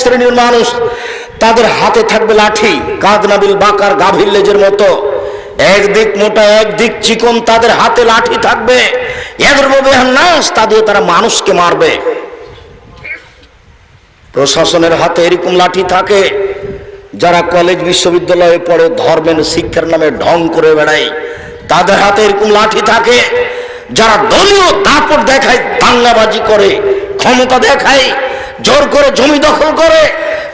শ্রেণির মানুষ, তাদের হাতে থাকবে লাঠি কাদনাবিল বাকার গাভীর লেজের মতো। একদিক মোটা একদিক চিকন, তাদের হাতে লাঠি থাকবে। তা দিয়ে তারা মানুষকে মারবে। প্রশাসনের হাতে এরকম লাঠি থাকে, যারা কলেজ বিশ্ববিদ্যালয়ে পড়ে, ধর্মের শিক্ষার নামে ঢং করে বেড়ায়, তাদের হাতে এরকম লাঠি থাকে, যারা দলীয় দাপট দেখায়, দাঙ্গাবাজি করে, ক্ষমতা দেখায় জোর করে জমি দখল করে,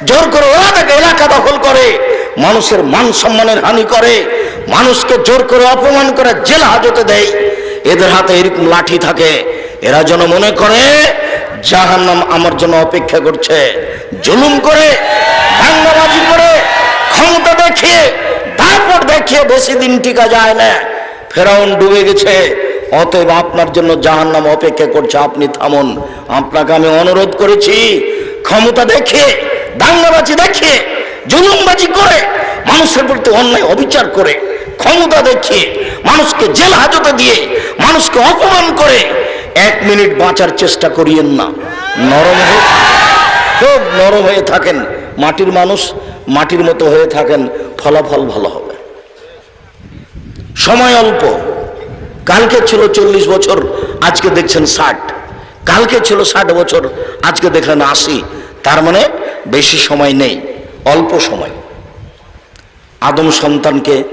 জোর করে এলাকা এলাকা দখল করে, মানুষের মান সম্মানের হানি করে, মানুষকে জোর করে অপমান করে জেল হাজতে দেয়। এদের হাতে এরকম লাঠি থাকে। এরা যেন মনে করে, জাহান্নাম আমার জন্য অপেক্ষা করছে। জুলুম করে দাঙ্গাবাজি করে, ক্ষমতা দেখিয়ে তারপর দেখিয়ে বেশি দিন টিকা যায় না। ফেরাউন ডুবে গেছে। অতএব আপনার জন্য জাহান্নাম অপেক্ষা করছে, আপনি থামুন। আপনাকে আমি অনুরোধ করেছি, ক্ষমতা দেখে, দাঙ্গাবাজি দেখে, জুলুমবাজি করে, মানুষের প্রতি অন্যায় অবিচার করে, ক্ষমতা দেখিয়ে মানুষকে জেল হাজতে দিয়ে, মানুষকে অপমান করে, এক মিনিট বাঁচার চেষ্টা করিয়েন না। নরম হয়ে, খুব নরম হয়ে থাকেন। মাটির মানুষ মাটির মতো হয়ে থাকেন, ফলাফল ভালো হবে। সময় অল্প। কালকে ছিল চল্লিশ বছর, আজকে দেখছেন ষাট। কালকে ছিল ষাট বছর, আজকে দেখলেন আশি। তার মানে বেশি সময় নেই, অল্প সময়। আদম সন্তানকে,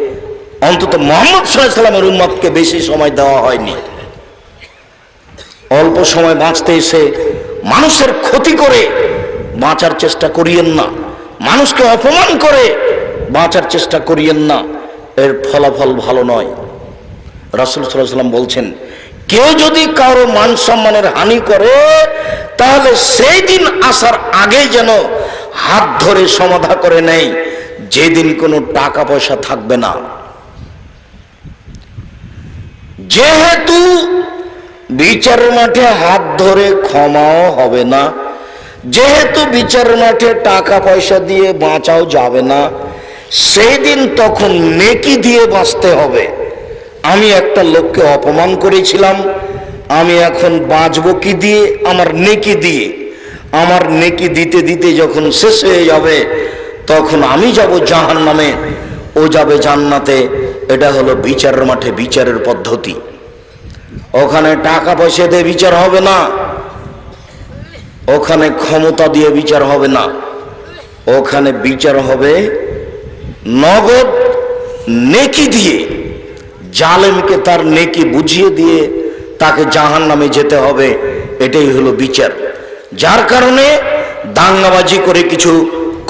অন্তত মোহাম্মদ সাল্লামের উম্মতকে বেশি সময় দেওয়া হয়নি। অল্প সময় বাঁচতে এসে মানুষের ক্ষতি করে বাঁচার চেষ্টা করিয়েন না। মানুষকে অপমান করে বাঁচার চেষ্টা করিয়েন না। এর ফলাফল ভালো নয়। রাসুল সাল্লাম বলছেন, কেউ যদি কারও মান সম্মানের হানি করে, তাহলে সেই দিন আসার আগে যেন হাত ধরে সমাধা করে নেয়। যেদিন কোনো টাকা পয়সা থাকবে না। যেহেতু বিচারের মাঠে হাত ধরে ক্ষমাও হবে না, যেহেতু বিচারের মাঠে টাকা পয়সা দিয়ে বাঁচাও যাবে না, সেই দিন তখন নেকি দিয়ে বাঁচতে হবে। আমি একটা লোককে অপমান করেছিলাম, আমি এখন বাঁচবো কি দিয়ে? আমার নেকি দিয়ে। আমার নেকি দিতে দিতে যখন শেষ হয়ে যাবে, তখন আমি যাব জাহান নামে ও যাবে জান্নাতে। এটা হলো বিচারের মাঠে বিচারের পদ্ধতি। ওখানে টাকা পয়সা দিয়ে বিচার হবে না। ওখানে ক্ষমতা দিয়ে বিচার হবে না। ওখানে বিচার হবে নগদ নেকি দিয়ে। জালেমকে তার নেকি বুঝিয়ে দিয়ে তাকে জাহান নামে যেতে হবে, এটাই হলো বিচার। যার কারণে দাঙ্গাবাজি করে কিছু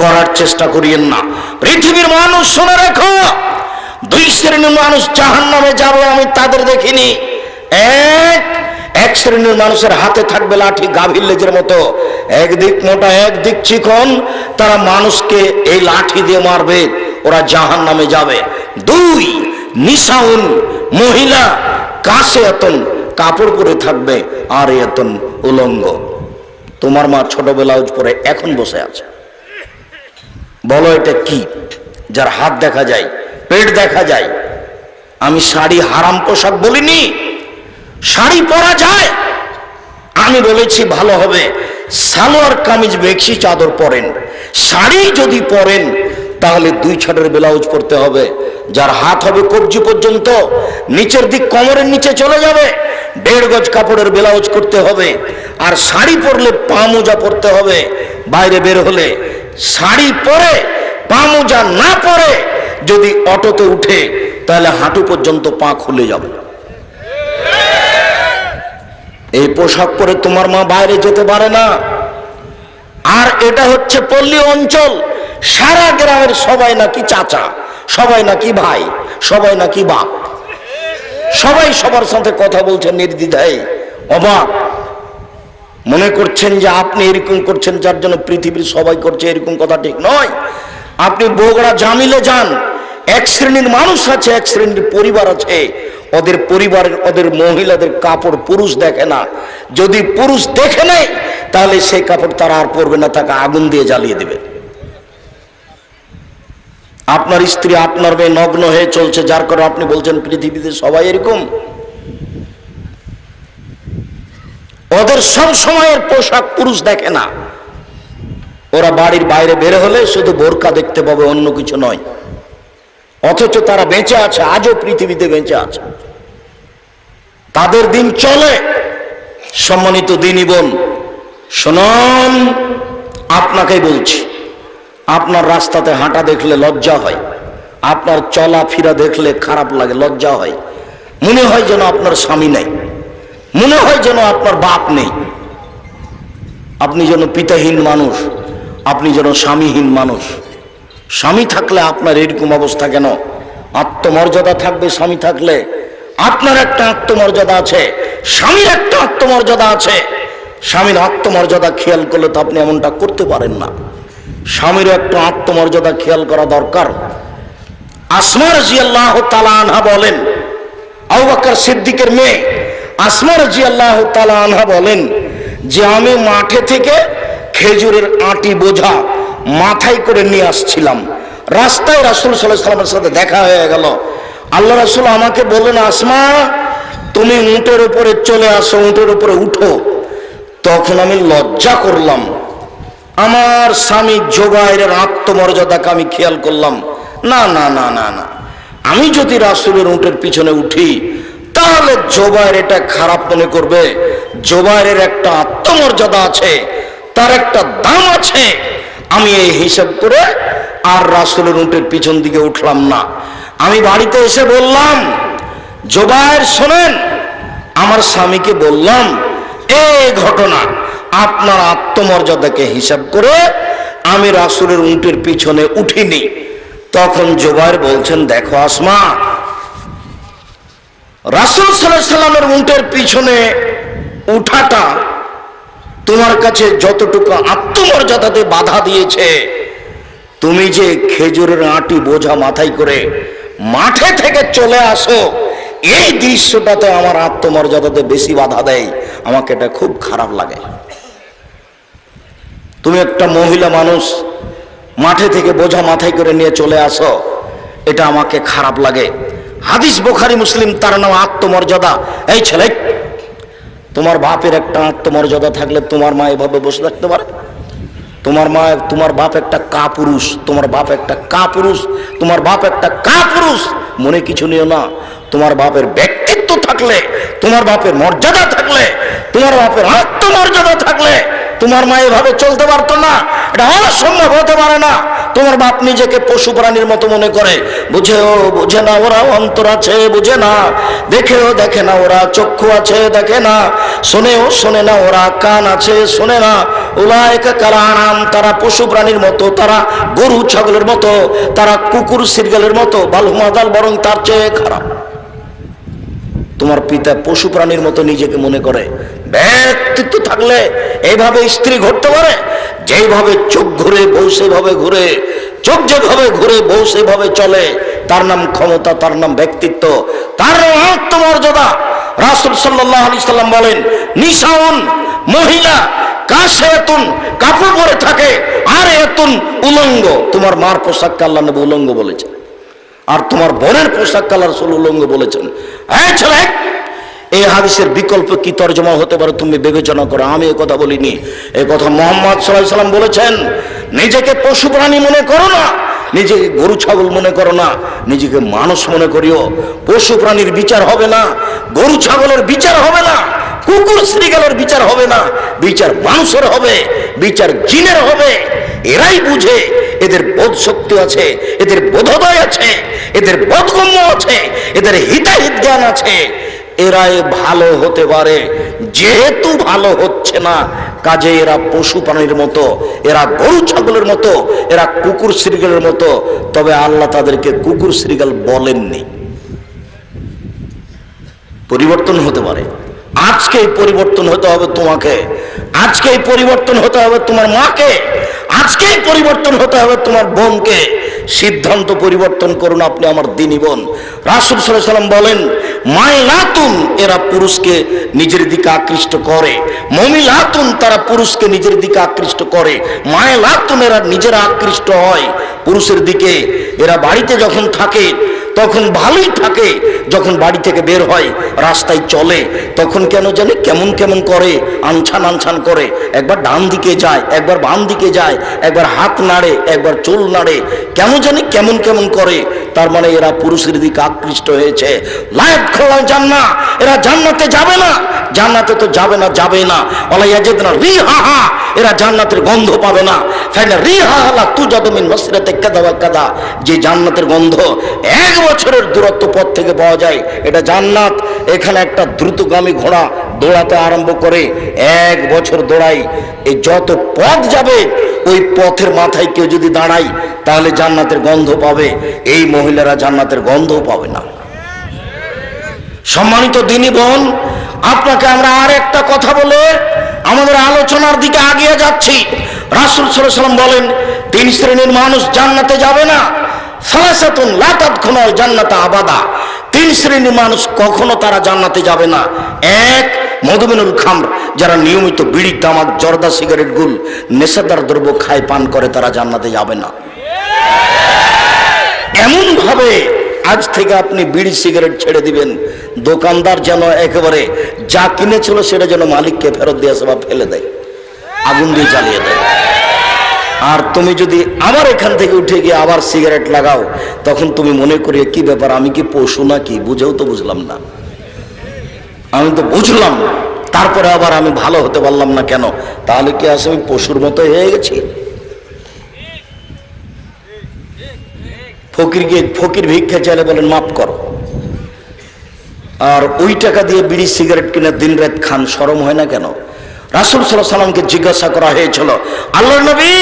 করার চেষ্টা করিয়েন না। পৃথিবীর মানুষ শুনে রাখো, দুই শ্রেণির মানুষ জাহান নামে যাবে আমি তাদের দেখিনি। এক এক শ্রেণির মানুষের হাতে থাকবে লাঠি গাভীর লেজের মতো। একদিক মোটা, একদিক চিকন, তারা মানুষকে এই লাঠি দিয়ে মারবে, ওরা জাহান নামে যাবে। দুই নিশাউন, মহিলা, কাছে এতন, কাপড় পরে থাকবে, আর এতন উলঙ্গ। তোমার মা ছোট ব্লাউজ পরে এখন বসে আছে। বলো এটা কি? যার হাত দেখা যায়, পেট দেখা যায়। আমি শাড়ি হারাম পোশাক বলিনি, শাড়ি পরা যায়। আমি বলেছি, ভালো হবে। সালোয়ার কামিজ বেক্সি চাদর পরেন। শাড়ি যদি পরেন, তাহলে দুই ছাটের ব্লাউজ পরতে হবে। যার হাত হবে কবজি পর্যন্ত, নিচের দিক কোমরের নিচে চলে যাবে, দেড় গজ কাপড়ের ব্লাউজ করতে হবে, আর শাড়ি পরলে পা মোজা পরতে হবে। বাইরে বের হলে শাড়ি পরে, পা মোজা না পরে যদি অটোতে উঠে, তাহলে হাঁটু পর্যন্ত পা খুলে যাবে। এই পোশাক পরে তোমার মা বাইরে যেতে পারে না। আর এটা হচ্ছে পল্লী অঞ্চল, সারা গ্রামের সবাই নাকি চাচা। সবাই নাকি ভাই, সবাই নাকি বাপ। সবাই সবার সাথে কথা বলছেন নির্দ্বিধায়। অবাক। মনে করছেন যে আপনি এরকম করছেন যার জন্য পৃথিবীর সবাই করছে, এরকম কথা ঠিক নয়। আপনি বগুড়া জামিলে যান, এক শ্রেণির মানুষ আছে, এক শ্রেণির পরিবার আছে। ওদের পরিবারের, ওদের মহিলাদের কাপড় পুরুষ দেখে না। যদি পুরুষ দেখে নেয়, তাহলে সেই কাপড় তারা আর পরবে না, তাকে আগুন দিয়ে জ্বালিয়ে দেবে। আপনার স্ত্রী, আপনার মেয়ে নগ্ন হয়ে চলছে, যার কারণে আপনি বলছেন পৃথিবীতে সবাই এরকম। ওদের সব সময়ের পোশাক পুরুষ দেখে না। ওরা বাড়ির বাইরে বের হলে শুধু বোরকা দেখতে পাবে, অন্য কিছু নয়। অথচ তারা বেঁচে আছে, আজও পৃথিবীতে বেঁচে আছে। তাদের দিন চলে। সম্মানিত দিনই বোন, শোনন, আপনাকেই বলছি। আপনার রাস্তাতে হাঁটা দেখলে লজ্জা হয়। আপনার চলা ফিরা দেখলে খারাপ লাগে, লজ্জা হয়। মনে হয় যেন আপনার স্বামী নেই। মনে হয় যেন আপনার বাপ নেই। আপনি যেন পিতাহীন মানুষ, আপনি যেন স্বামীহীন মানুষ। স্বামী থাকলে আপনার এরকম অবস্থা কেন? আত্মমর্যাদা থাকবে স্বামী থাকলে। আপনার একটা আত্মমর্যাদা আছে, স্বামীর একটা আত্মমর্যাদা আছে। স্বামীর আত্মমর্যাদা খেয়াল করলে তো আপনি এমনটা করতে পারেন না। স্বামীর একটু আত্মমর্যাদা খেয়াল করা দরকার। আসমা রাজি আল্লাহ আনহা বলেন, আবু বকর সিদ্দিকের মেয়ে আসমা রাজি আল্লাহ আনহা বলেন যে আমি মাঠে থেকে খেজুরের আটি বোঝা মাথায় করে নিয়ে আসছিলাম। রাস্তায় রাসুল সাল্লাহ সাল্লামের সাথে দেখা হয়ে গেল। আল্লাহ রাসুল আমাকে বললেন, আসমা, তুমি উঁটের উপরে চলে আসো, উঁটের উপরে উঠো। তখন আমি লজ্জা করলাম। আমার স্বামী জোবাইরের আত্মমর্যাদাকে আমি খেয়াল করলাম। না না না না না। আমি যদি রাসুলের উঁটের পিছনে উঠি, তাহলে জোবাইর এটা খারাপ মনে করবে। জোবাইরের একটা আত্মমর্যাদা আছে, তার একটা দাম আছে। আমি এই হিসাব করে আর রাসুলের উঁটের পিছন দিকে উঠলাম না। আমি বাড়িতে এসে বললাম, জোবাইর, শোনেন, আমার স্বামীকে বললাম, এই ঘটনা আপনার আত্মমর্যাদাকে হিসাব করে আমি রাসুলের উঁটের পিছনে উঠিনি। তখন জোবাইর বলছেন, দেখো আসমা, রাসুল সাল্লামের উঁটের পিছনে উঠাটা তোমার কাছে যতটুকু আত্মমর্যাদাতে বাধা দিয়েছে, তুমি যে খেজুরের আটি বোঝা মাথায় করে মাঠে থেকে চলে আসো, এই দৃশ্যটাতে আমার আত্মমর্যাদাতে বেশি বাধা দেয়। আমাকে এটা খুব খারাপ লাগে। তুমি একটা মহিলা মানুষ, মাঠে থেকে বোঝা মাথায় করে নিয়ে চলে আসো। এটা আমাকে খারাপ লাগে। হাদিস বোখারি, মুসলিম, তার নাম আত্মমর্যাদা। এই ছেলে, তোমার বাপের একটা আত্মমর্যাদা থাকলে তোমার মা এভাবে বসে থাকতে পারে? তোমার মা, তোমার বাপ একটা কা পুরুষ তোমার বাপ একটা কা পুরুষ তোমার বাপ একটা কা পুরুষ মনে কিছু নিও না, তোমার বাপের ব্যক্তিত্ব থাকলে, তোমার বাপের মর্যাদা থাকলে, তোমার বাপের আত্মমর্যাদা থাকলে তোমার মা এভাবে চলতে পারতো না। এটা অসম্ভব হতে পারে না। তোমার বাপ নিজেকে পশু প্রাণীর মতো মনে করে। বুঝেও বুঝে না ওরা অন্তর আছে, বুঝে না। দেখেও দেখে না ওরা, চক্ষু আছে, দেখে না। শোনেও শোনে না ওরা, কান আছে, শোনে না। ওলায়কা কালানাম তারা পশু প্রাণীর মতো, তারা গরু, ছাগলের মতো, তারা কুকুর, সিরগালের মতো বালুমাদাল বরং তার চেয়ে খারাপ। তোমার পিতা পশু প্রাণীর মতো নিজেকে মনে করে। ব্যক্তিত্ব থাকলে এইভাবে স্ত্রী ঘটতে পারে? যেইভাবে চোখ ঘুরে বউ সেভাবে ঘুরে, চোখ যেভাবে ঘুরে বউ সেভাবে চলে, তার নাম ক্ষমতা, তার নাম ব্যক্তিত্ব, তার নাম আত্মমর্যাদা রাসুল সাল্লাহ সাল্লাম বলেন, নিশাউন, মহিলা কাছে এতুন কাপড় পরে থাকে, আর এতুন উলঙ্গ। তোমার মার পোশাককে আল্লাহ নবী উলঙ্গ বলেছে আর তোমার বোনের পোশাক কালার সোল উলঙ্গ বলেছেন। ছেলে এই হাদিসের বিকল্প কি তর্জমা হতে পারে তুমি বিবেচনা করো? আমি এ কথা বলিনি। এ কথা মোহাম্মদ সাল্লাহ সাল্লাম বলেছেন, নিজেকে পশু প্রাণী মনে করো না, নিজেকে গরু, ছাগল মনে করো না, নিজেকে মানুষ মনে করিও। পশু প্রাণীর বিচার হবে না, গরু, ছাগলের বিচার হবে না, কুকুর শ্রীগালের বিচার হবে না, বিচার মানুষের হবে, বিচার জিনের হবে। এরাই বুঝে এদের বোধ শক্তি আছে, এদের বোধোদয় আছে, এদের বোধগম্য আছে, এদের হিতাহিত জ্ঞান আছে। এরাই ভালো হতে পারে, যেহেতু ভালো হচ্ছে না, কাজে এরা পশু প্রাণীর মতো, এরা গরু ছাগলের মতো, এরা কুকুর শ্রীগালের মতো, তবে আল্লাহ তাদেরকে কুকুর শ্রীগাল বলেননি। পরিবর্তন হতে পারে। আজকেই পরিবর্তন হতে হবে তোমাকে। আজকেই পরিবর্তন হতে হবে তোমার মাকে। আজকেই পরিবর্তন হতে হবে তোমার বোনকে। সিদ্ধান্ত পরিবর্তন করুন আপনি আমার দিনী বোন। রাসুল সাল্লাম বলেন মাইলাতুন এরা পুরুষকে নিজের দিকে আকৃষ্ট করে। মমিলাতুন, তারা পুরুষকে নিজের দিকে আকৃষ্ট করে। মায়লাতুন, এরা নিজেরা আকৃষ্ট হয়। পুরুষের দিকে, এরা বাড়িতে যখন থাকে তখন ভালোই থাকে যখন বাড়ি থেকে বের হয়, রাস্তায় চলে, তখন কেন জানে কেমন কেমন করে, আনছান আনছান করে। একবার ডান দিকে যায়, একবার বাম দিকে যায়, একবার হাত নাড়ে, একবার চুল নাড়ে, কেন জানি কেমন কেমন করে। তার মানে এরা পুরুষের দিকে আকৃষ্ট হয়েছে। লাইট খোলা জান্না এরা জান্নাতে যাবে না। জান্নাতে তো যাবে না যাবে না। ওলাইয়া যেত না রি হা হা এরা জান্নাতের গন্ধ পাবে না। ফাইনা রি হা হালা তু যাদমিন মসজিদাতে কাদা কাদা, যে জান্নাতের গন্ধ এক বছরের দূরত্ব পথ থেকে পাওয়া যায়, এটা জান্নাত। এখানে একটা দ্রুতগামী ঘোড়া দৌড়াতে আরম্ভ করে, এক বছর দৌড়াই এই যত পথ যাবে, ওই পথের মাথায় কেউ যদি দাঁড়ায়, তাহলে জান্নাতের গন্ধ পাবে। এই মহিলারা জান্নাতের গন্ধও পাবে না। সম্মানিত দিনী বোন, আপনাকে আমরা আর একটা কথা বলে আমাদের আলোচনার দিকে আগিয়ে যাচ্ছি। রাসুল সাল্লাম বলেন, তিন শ্রেণির মানুষ জান্নাতে যাবে না। সালাসাতুন লাতাত খুনাল জান্নাতা আবাদা। তিন শ্রেণির মানুষ কখনো তারা জান্নাতে যাবে না। এক, মধুমিনুল খামর, যারা নিয়মিত বিড়ি তামাক জর্দা, সিগারেট, গুল, নেশাদার দ্রব্য খায়, পান করে, তারা জান্নাতে যাবে না। এমন ভাবে আজ থেকে আপনি বিড়ি, সিগারেট ছেড়ে দিবেন। দোকানদার যেন একেবারে যা কিনেছিল, সেটা যেন মালিককে ফেরত দিয়ে আসে বা ফেলে দেয়। আগুন দিয়ে জ্বালিয়ে দেয়। আর তুমি যদি আবার এখান থেকে উঠে গিয়ে আবার সিগারেট লাগাও, তখন তুমি মনে করি কি ব্যাপার, আমি কি পশু নাকি? বুঝেও তো বুঝলাম না। আমি তো বুঝলাম, তারপরে আবার আমি ভালো হতে পারলাম না কেন? তাহলে কি আসে আমি পশুর মতো হয়ে গেছি? ফকির গিয়ে ফকির ভিক্ষা চাইলে বলেন, মাফ করো। আর ওই টাকা দিয়ে বিড়ি সিগারেট কিনে দিন রাত খান, সরম হয় না কেন? রাসুল সাল্লাহ সাল্লামকে জিজ্ঞাসা করা হয়েছিল আল্লাহ নবী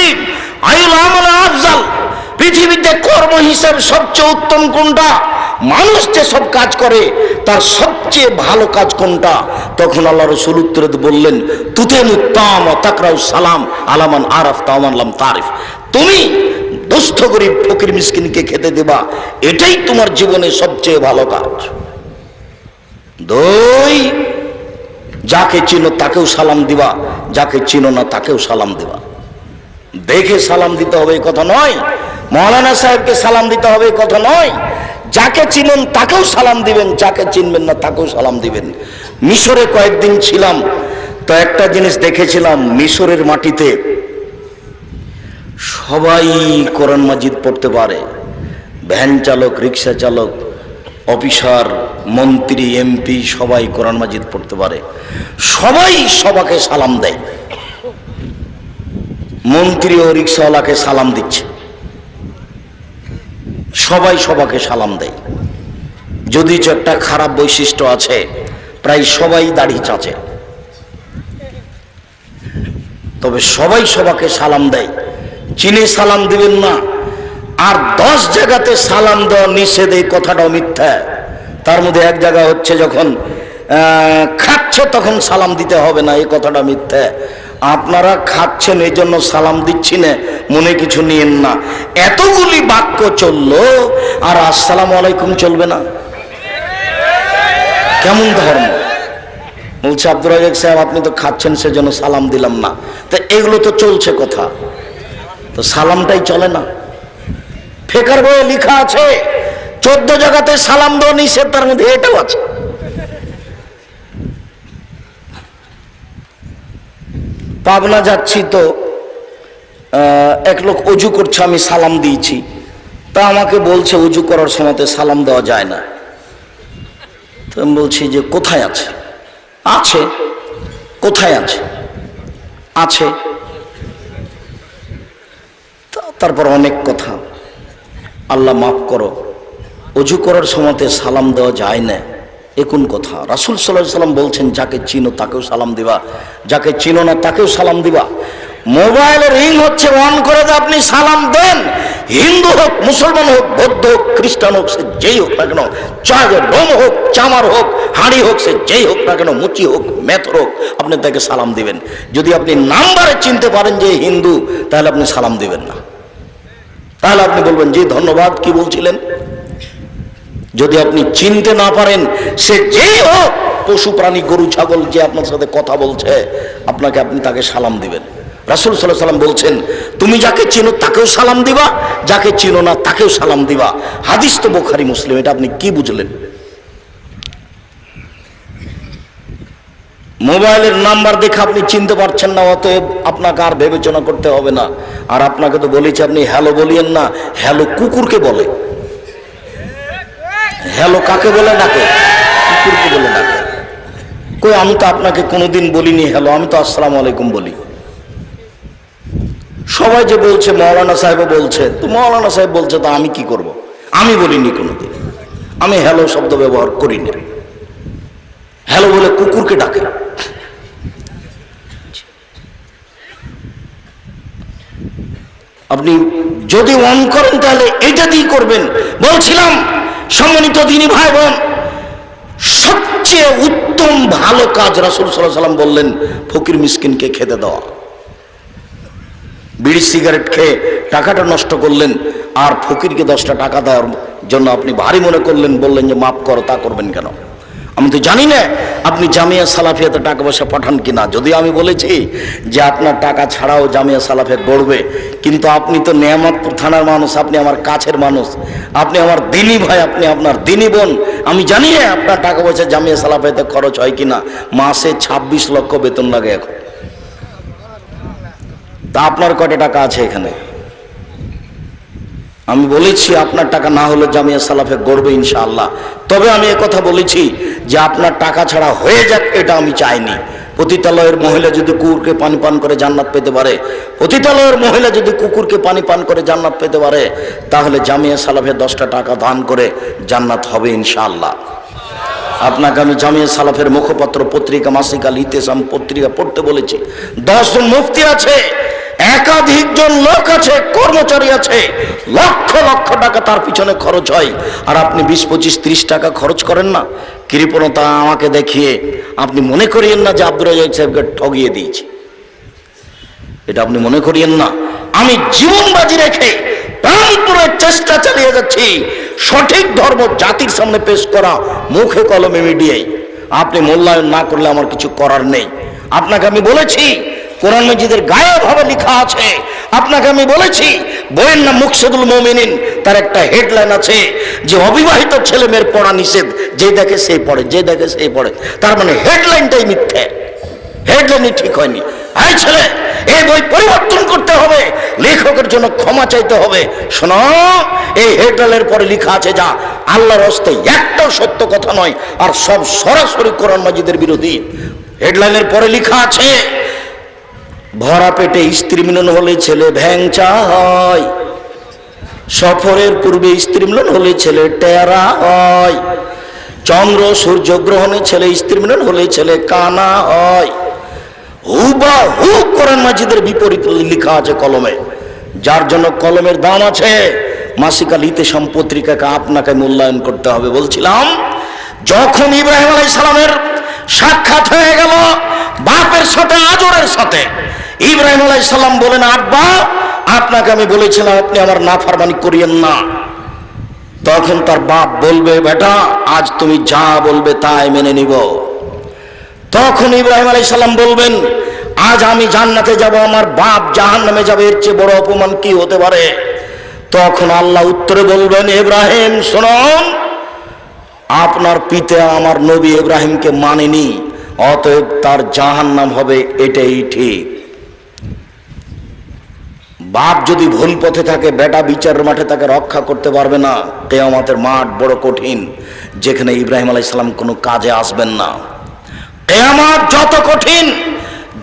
আফজাল, পৃথিবীতে কর্ম হিসাব সবচেয়ে উত্তম কোনটা? মানুষ যে সব কাজ করে, তার সবচেয়ে ভালো কাজ কোনটা? তখন আল্লাহ রসুল উত্তরে বললেন, তুতেন উত্তম তাকরাউ সালাম আলামান আরফ তামানলাম তারিফ। তুমি দুস্থ গরিব ফকির মিসকিনকে খেতে দেবা, এটাই তোমার জীবনে সবচেয়ে ভালো কাজ। দুই যাকে চিনো তাকেও সালাম দিবা, যাকে চিনো না তাকেও সালাম দিবা। দেখে সালাম দিতে হবে কথা নয়, মৌলানা সাহেবকে সালাম দিতে হবে কথা নয়, যাকে চিনেন তাকেও সালাম দিবেন, যাকে চিনবেন না তাকেও সালাম দিবেন। মিশরে কয়েকদিন ছিলাম, তো একটা জিনিস দেখেছিলাম, মিশরের মাটিতে সবাই কোরআন মাজিদ পড়তে পারে। ভ্যান চালক, রিক্সা চালক, অফিসার মন্ত্রী, এমপি, সবাই কোরআন মাজিদ পড়তে পারে। সবাই সবাকে সালাম দেয়। মন্ত্রী ও রিক্সাওয়ালাকে সালাম দিচ্ছে। সবাই সবাকে সালাম দেয়। যদি একটা খারাপ বৈশিষ্ট্য আছে, প্রায় সবাই দাড়ি চাঁচে। তবে সবাই সবাকে সালাম দেয়। চিনে সালাম দিবেন না। আর দশ জায়গাতে সালাম দেওয়া নিষেধ, এই কথাটাও মিথ্যা। তার মধ্যে এক জায়গা হচ্ছে যখন খাচ্ছে তখন সালাম দিতে হবে না, এই কথাটা মিথ্যা। আপনারা খাচ্ছেন, এই জন্য সালাম দিচ্ছি না, মনে কিছু নিয়েন না। এতগুলি বাক্য চলল, আর আসসালামু আলাইকুম চলবে না। কেমন ধর্ম? বলছে আব্দুল রাজাক সাহেব, আপনি তো খাচ্ছেন, সেজন্য সালাম দিলাম না। তো এগুলো তো চলছে কথা। তো সালামটাই চলে না। ফেকার বইয়ে লিখা আছে চোদ্দ জায়গাতে সালাম দেওয়া নিষেধ তার মধ্যে, এটাও আছে। পাবনা যাচ্ছি তো এক লোক অজু করছে, আমি সালাম দিয়েছি। তা আমাকে বলছে, অজু করার সময়তে সালাম দেওয়া যায় না। তো আমি বলছি যে, কোথায় আছে? আছে। কোথায় আছে? আছে। তারপর অনেক কথা। আল্লাহ মাফ করো। অজু করার সময়তে সালাম দেওয়া যায় না। এ কোন কথা? রাসুল সাল্লাহ সাল্লাম বলছেন, যাকে চিনো তাকেও সালাম দিবা, যাকে চিনো না তাকেও সালাম দিবা। মোবাইল রিং হচ্ছে, অন করে দিয়ে আপনি সালাম দেন। হিন্দু হোক, মুসলমান হোক, বৌদ্ধ হোক, খ্রিস্টান হোক, সে যেই হোক না কেন চায় লোম হোক, চামার হোক, হাঁড়ি হোক, সে যেই হোক না কেন, মুচি হোক, মেথর হোক, আপনি তাকে সালাম দিবেন। যদি আপনি নাম্বারে চিনতে পারেন যে হিন্দু, তাহলে আপনি সালাম দিবেন না। তাহলে আপনি বলবেন যে ধন্যবাদ, কি বলছিলেন? যদি আপনি চিনতে না পারেন, সে যেই হোক, পশু, প্রাণী, গরু, ছাগল যে আপনার সাথে কথা বলছে, আপনাকে আপনি তাকে সালাম দিবেন। রাসুল সাল্লাহ সাল্লাম বলছেন, তুমি যাকে চেনো তাকেও সালাম দিবা, যাকে চেনো না তাকেও সালাম দিবা। হাদিস তো বোখারি, মুসলিম, এটা আপনি কি বুঝলেন? মোবাইলের নাম্বার দেখে আপনি চিনতে পারছেন না, অতএব আপনাকে আর বিবেচনা করতে হবে না। আর আপনাকে তো বলেছি, আপনি হ্যালো বলিয়েন না, হ্যালো কুকুরকে বলে। হ্যালো কাকে বলে ডাকে? কুকুরকে বলে ডাকে। কই, আমি তো আপনাকে কোনোদিন বলিনি হ্যালো, আমি তো আসসালাম আলাইকুম বলি। সবাই যে বলছে, মৌলানা সাহেব বলছে, তো মৌলানা সাহেব বলছে, তো আমি কি করব। আমি বলিনি কোনোদিন। আমি হ্যালো শব্দ ব্যবহার করি না হ্যালো বলে কুকুরকে ডাকে। আপনি যদি অন করেন তাহলে এটা দিয়ে করবেন। বলছিলাম, সম্মানিত দিনী ভাই বোন সবচেয়ে উত্তম ভালো কাজ রাসুল সাল্লাম বললেন, ফকির মিসকিনকে খেতে দেওয়া। বিড়ি, সিগারেট খেয়ে টাকাটা নষ্ট করলেন, আর ফকিরকে দশটা টাকা দেওয়ার জন্য আপনি ভারী মনে করলেন, বললেন যে, মাফ করো, তা করবেন কেন? আমি তো জানি না আপনি জামিয়া সালাফিয়াতে টাকা পয়সা পাঠান কিনা। যদিও আমি বলেছি যে আপনার টাকা ছাড়াও জামিয়া সালাফিয়া গড়বে, কিন্তু আপনি তো নিয়ামতপুর থানার মানুষ, আপনি আমার কাছের মানুষ, আপনি আমার দিনী ভাই, আপনি আপনার দিনী বোন, আমি জানি না আপনার টাকা পয়সা জামিয়া সালাফিয়াতে খরচ হয় কিনা। মাসে ছাব্বিশ লক্ষ বেতন লাগে এখন। তা আপনার কয়টা টাকা আছে এখানে? আমি বলেছি, আপনার টাকা না হলে জামিয়া সালাফে গড়বে ইনশাআল্লাহ। তবে আমি কথা বলেছি যে, আপনার টাকা ছাড়া হয়ে যাক, এটা আমি চাইনি। পতিতালয়ের মহিলা যদি কুকুরকে পানি পান করে জান্নাত পেতে পারে, পতিতালয়ের মহিলা যদি কুকুরকে পানি পান করে জান্নাত পেতে পারে, তাহলে জামিয়া সালাফে দশটা টাকা দান করে জান্নাত হবে ইনশাআল্লাহ। আপনাকে আমি জামিয়া সালাফের মুখপত্র পত্রিকা মাসিকাল ইতেসাম পত্রিকা পড়তে বলেছি। দশজন মুফতি আছে একাধিক জন লোক আছে, কর্মচারী আছে। লক্ষ লক্ষ টাকা তার পিছনে খরচ হয়। আর আপনি বিশ, পঁচিশ, ত্রিশ টাকা খরচ করেন না। কৃপণতা আমাকে দেখিয়ে আপনি মনে করিয়েন না যে আব্দুল রাজাক সাহেবকে ঠগিয়ে দিয়েছি। এটা আপনি মনে করিয়েন না। আমি জীবন বাজি রেখে চেষ্টা চালিয়ে যাচ্ছি। সঠিক ধর্ম জাতির সামনে পেশ করা মুখে কলমে মিডিয়ায়। আপনি মূল্যায়ন না করলে আমার কিছু করার নেই। আপনাকে আমি বলেছি কোরআন মজিদের গায়ে ভাবে লেখা আছে। আপনাকে আমি বলেছি, বইয়ের নাম মুকসেদুল মোমিনিন, তার একটা হেডলাইন আছে যে অবিবাহিত ছেলে মেয়ের পড়া নিষেধ, যে দেখে সেই পড়ে, যে দেখে সেই পড়ে। তার মানে হেডলাইনটাই মিথ্যে। হেডলাইনই ঠিক হয়নি। এই ছেলে, এই বই পরিবর্তন করতে হবে, লেখকের জন্য ক্ষমা চাইতে হবে। শোনো, এই হেডলাইনের পরে লেখা আছে যা, আল্লাহর হস্তে একটাও সত্য কথা নয়, আর সব সরাসরি কোরআন মাজিদের বিরোধী। হেডলাইনের পরে লেখা আছে ভরা পেটে স্ত্রী মিলন হলে ছেলে ভ্যাংচা হয় সফরের পূর্বে স্ত্রী মিলন হলে ছেলে টেরা হয়। চন্দ্র সূর্য গ্রহণে ছেলে স্ত্রী মিলন হলে ছেলে কানা হয়। হুবা হু কোরআন মাজিদের বিপরীত লেখা আছে কলমে। যার জন্য কলমের দাম আছে। মাসিকা লিতে সম্পত্রিকাকে আপনাকে মূল্যায়ন করতে হবে বলছিলাম। যখন ইব্রাহিম আলাই সালামের সাক্ষাৎ হয়ে গেল, বাপের সাথে, আজরের সাথে ইব্রাহিম আলাই সালাম বলেন, আব্বা, আপনাকে আমি বলেছিলাম, আপনি আমার না নাফারমানি করিয়েন না। তখন তার বাপ বলবে, বেটা, আজ তুমি যা বলবে তাই মেনে নিব। তখন ইব্রাহিম আলাই সাল্লাম বলবেন, আজ আমি জান্নাতে যাব, আমার বাপ জাহান নামে যাবে, এর চেয়ে বড় অপমান কি হতে পারে? তখন আল্লাহ উত্তরে বলবেন, ইব্রাহিম, শুনুন, আপনার পিতা আমার নবী ইব্রাহিমকে মানেনি, অতএব তার জাহান নাম হবে এটাই ঠিক। বাপ যদি ভুল পথে থাকে, বেটা বিচারের মাঠে তাকে রক্ষা করতে পারবে না। কেয়ামতের মাঠ বড় কঠিন, যেখানে ইব্রাহিম আলাইসাল্লাম কোনো কাজে আসবেন না। কেয়ামত যত কঠিন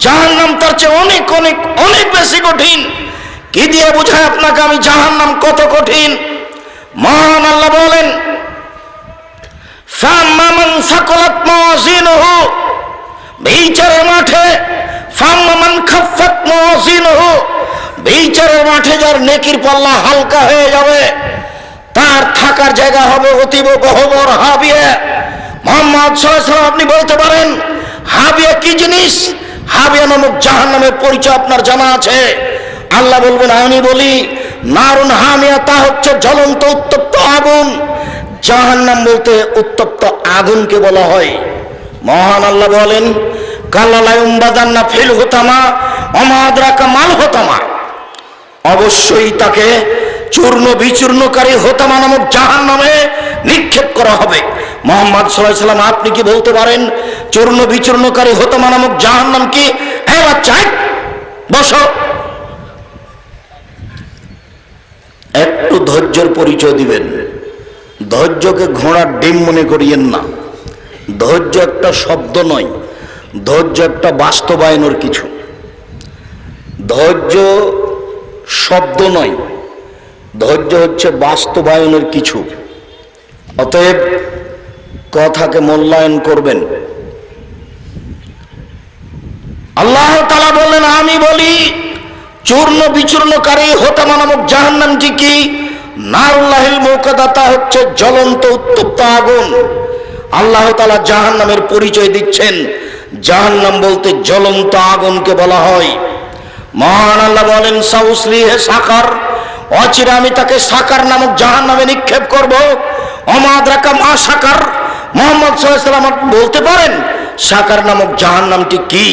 জাহান নাম তার চেয়ে অনেক অনেক অনেক বেশি কঠিন। কি দিয়ে বোঝায় আপনাকে আমি? জাহান নাম কত কঠিন? মহান আল্লাহ বলেন বিচারের মাঠে ফাম্মামান খাফফাত মাওয়াজিনুহু বিচারের মাঠে যার নেকির পাল্লা হালকা হয়ে যাবে, তার থাকার জায়গা হবে অতীব গহবর হাবিয়ে। মোহাম্মদ সাল্লাল্লাহু আপনি বলতে পারেন, হাবিয়া কি জিনিস? হাবিয়া নামক জাহান নামের পরিচয় আপনার জানা আছে। আল্লাহ বলবেন, আমি বলি, নারুন হামিয়া, তা হচ্ছে জ্বলন্ত উত্তপ্ত আগুন। জাহান নাম বলতে উত্তপ্ত আগুনকে বলা হয়। মহান আল্লাহ বলেন কাল্লালায়ুম্বাদান্না ফিল হুতামা, অমাদ্রাকা মাল হতামা। অবশ্যই তাকে চূর্ণ বিচূর্ণকারী হতামা নামক জাহান নামে নিক্ষেপ করা হবে। মোহাম্মদ সাল্লাহ সাল্লাম, আপনি কি বলতে পারেন, চূর্ণ বিচূর্ণকারী হতামা নামক জাহান নাম কি? হ্যাঁ বাচ্চা বসো। একটু ধৈর্যের পরিচয় দিবেন। ধৈর্যকে ঘোড়ার ডিম মনে করিয়েন না। ধৈর্য একটা শব্দ নয়, ধৈর্য একটা বাস্তবায়নের কিছু। ধৈর্য শব্দ নয়। ধৈর্য হচ্ছে বাস্তবায়নের কিছু। অতএব কথাকে মূল্যায়ন করবেন। আল্লাহ তালা বললেন, আমি বলি, চূর্ণ বিচূর্ণকারী হোতামা নামক জাহান্নামটি কি? নারুল্লাহিল মৌকাদাতা হচ্ছে জ্বলন্ত উত্তপ্ত আগুন। আল্লাহ তালা জাহান্নামের পরিচয় দিচ্ছেন। জাহান্নাম বলতে জ্বলন্ত আগুনকে বলা হয়। মহান আল্লাহ বলেন সাউসলি হে সাকার অচিরে আমি তাকে সাকার নামক জাহান নামে নিক্ষেপ করব। অমাদ রাকাম আ সাকার। মোহাম্মদ সাল্লাম বলতে পারেন, সাকার নামক জাহান নামটি কি?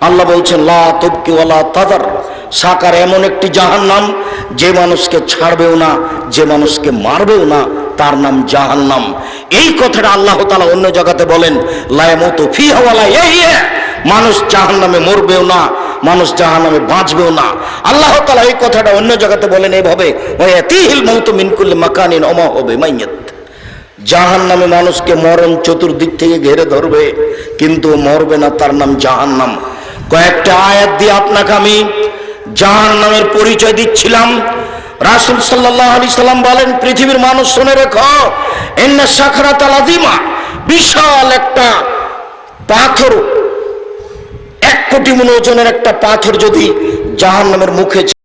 আল্লাহ বলছেন, লা তাদার। সাকার এমন একটি জাহান নাম যে মানুষকে ছাড়বেও না, যে মানুষকে মারবেও না, তার নাম জাহান্নাম। এই কথাটা আল্লাহ তালা অন্য জায়গাতে বলেন, লায়ামতো ফি হওয়ালা এই মানুষ জাহান নামে মরবেও না মানুষ জাহান নামে বাঁচবেও না। আল্লাহ তালা এই কথাটা অন্য জায়গাতে বলেন এইভাবে তিহিল মাকানিন অমা হবে জাহান নামে মানুষকে মরণ চতুর্দিক থেকে ঘেরে ধরবে, কিন্তু মরবে না তার নাম জাহান নাম কয়েকটা আয়াত দিয়ে আপনাকে আমি জাহান নামের পরিচয় দিচ্ছিলাম। রাসুল সাল্লাহ আলি সাল্লাম বলেন, পৃথিবীর মানুষ শুনে রেখো এন্না সাখরাত আলাদিমা বিশাল একটা পাথর এক কোটি মন ওজনের একটা পাথর যদি জাহান নামের মুখে